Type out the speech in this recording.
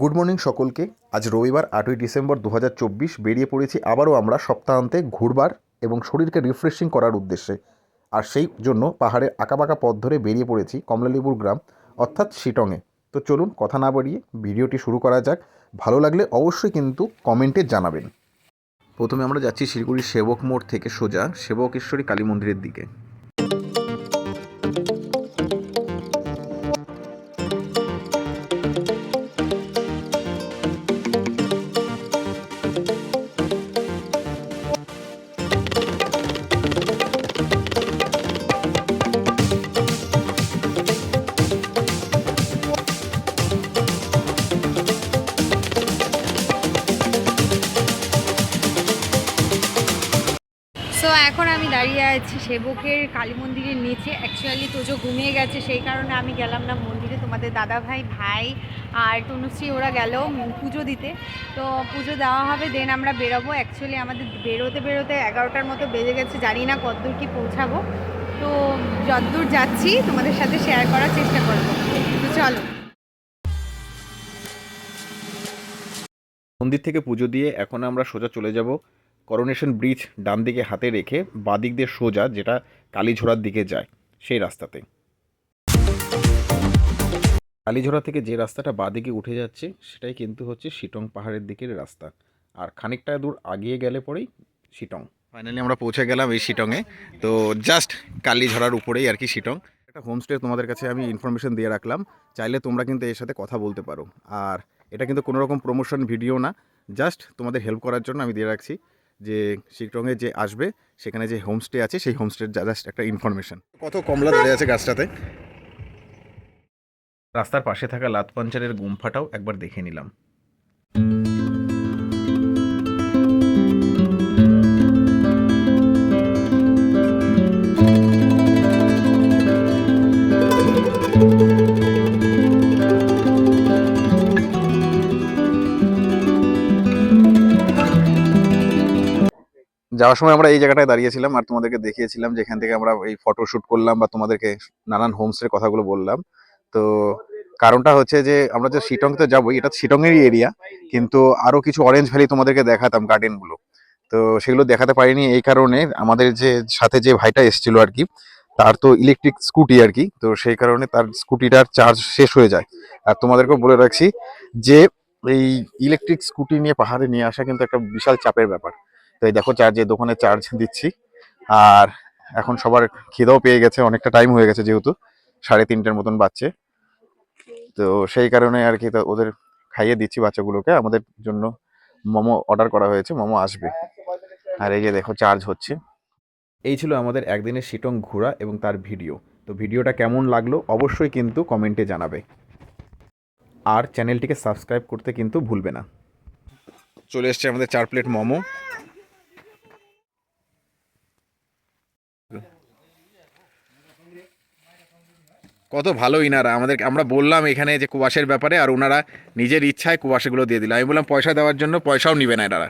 Good morning সকলকে। আজ রবিবার আটই ডিসেম্বর দু হাজার চব্বিশ বেরিয়ে পড়েছি আবারও আমরা সপ্তাহান্তে ঘুরবার এবং শরীরকে রিফ্রেশিং করার উদ্দেশ্যে। আর সেই জন্য পাহাড়ের আঁকাবাঁকা পথ ধরে বেরিয়ে পড়েছি কমলালেবুর গ্রাম, অর্থাৎ শিটংয়ে। তো চলুন কথা না বাড়িয়ে ভিডিওটি শুরু করা যাক। ভালো লাগলে অবশ্যই কিন্তু কমেন্টে জানাবেন। প্রথমে আমরা যাচ্ছি শিলিগুড়ির সেবক মোড় থেকে সোজা, সেবকেশ্বরী কালী মন্দিরের দিকে। এখন আমি দাঁড়িয়ে আছি সেবকের কালী মন্দিরের নিচে। অ্যাকচুয়ালি তোজো ঘুমিয়ে গেছে, সেই কারণে আমি গেলাম না মন্দিরে। তোমাদের দাদা ভাই ভাই আর তনুশ্রী, ওরা গেল পুজো দিতে। তো পুজো দেওয়া হবে দেন আমরা বেরোবো। অ্যাকচুয়ালি আমাদের বেরোতে বেরোতে এগারোটার মতো বেজে গেছে, জানি না কতদূর কি পৌঁছাবো। তো যতদূর যাচ্ছি, তোমাদের সাথে শেয়ার করার চেষ্টা করব। তো চলো। মন্দির থেকে পুজো দিয়ে এখন আমরা সোজা চলে যাব। করোনেশন ব্রিজ ডান দিকে হাতে রেখে বাদিক দিয়ে সোজা যেটা কালীঝোড়ার দিকে যায়, সেই রাস্তাতে। কালীঝোড়া থেকে যে রাস্তাটা বাদিকে উঠে যাচ্ছে, সেটাই কিন্তু হচ্ছে শিটং পাহাড়ের দিকের রাস্তা। আর খানিকটা দূর আগিয়ে গেলে পরেই শিটং। ফাইনালি আমরা পৌঁছে গেলাম এই শিটংয়ে। তো জাস্ট কালীঝোড়ার উপরেই আর কি শিটং। একটা হোমস্টে তোমাদের কাছে আমি ইনফরমেশন দিয়ে রাখলাম। চাইলে তোমরা কিন্তু এর সাথে কথা বলতে পারো। আর এটা কিন্তু কোনো রকম প্রমোশন ভিডিও না। জাস্ট তোমাদের হেল্প করার জন্য আমি দিয়ে রাখছি। যে শিটংয়ে যে আসবে সেখানে যে হোমস্টে আছে সেই হোমস্টের জাস্ট একটা ইনফরমেশন কত কমলা ধরে আছে গাছটাতে? রাস্তার পাশে থাকা লাতপঞ্চারের গুম্ফাটাও একবার দেখে নিলাম। যাওয়ার সময় আমরা এই জায়গাটায় দাঁড়িয়েছিলাম আর তোমাদেরকে দেখিয়েছিলাম যেখান থেকে আমরা এই ফটো শুট করলাম বা তোমাদেরকে নানান হোমস্টের কথাগুলো বললাম। তো কারণটা হচ্ছে যে আমরা যে শিটং তো যাবোই, এটা শিটংয়েরই এরিয়া কিন্তু আরও কিছু অরেঞ্জ ভ্যালি তোমাদেরকে দেখাতাম গার্ডেনগুলো তো সেগুলো দেখাতে পারিনি এই কারণে আমাদের যে, সাথে যে ভাইটা এসেছিল আর কি, তার তো ইলেকট্রিক স্কুটি আর কি, তো সেই কারণে তার স্কুটিটার চার্জ শেষ হয়ে যায়। আর তোমাদেরকেও বলে রাখছি যে, এই ইলেকট্রিক স্কুটি নিয়ে পাহাড়ে নিয়ে আসা কিন্তু একটা বিশাল চাপের ব্যাপার। তো এই দেখো চার্জে দোকানে চার্জ দিচ্ছি। আর এখন সবার খিদেও পেয়ে গেছে, অনেকটা টাইম হয়ে গেছে যেহেতু, সাড়ে তিনটের মতন বাচ্চে তো সেই কারণে আর কি ওদের খাইয়ে দিচ্ছি বাচ্চাগুলোকে। আমাদের জন্য মোমো অর্ডার করা হয়েছে, মোমো আসবে। আর এই যে দেখো চার্জ হচ্ছে। এই ছিল আমাদের একদিনের শিটং ঘোরা এবং তার ভিডিও তো ভিডিওটা কেমন লাগল অবশ্যই কিন্তু কমেন্টে জানাবে। আর চ্যানেলটিকে সাবস্ক্রাইব করতে কিন্তু ভুলবে না। চলে এসছে আমাদের চার প্লেট মোমো। কত ভালো ইনারা। আমাদের আমরা বললাম এখানে যে কুয়াশের ব্যাপারে, আর ওনারা নিজের ইচ্ছায় কুয়াশাগুলো দিয়ে দিল। আমি বললাম পয়সা দেওয়ার জন্য পয়সাও নিবে না এনারা।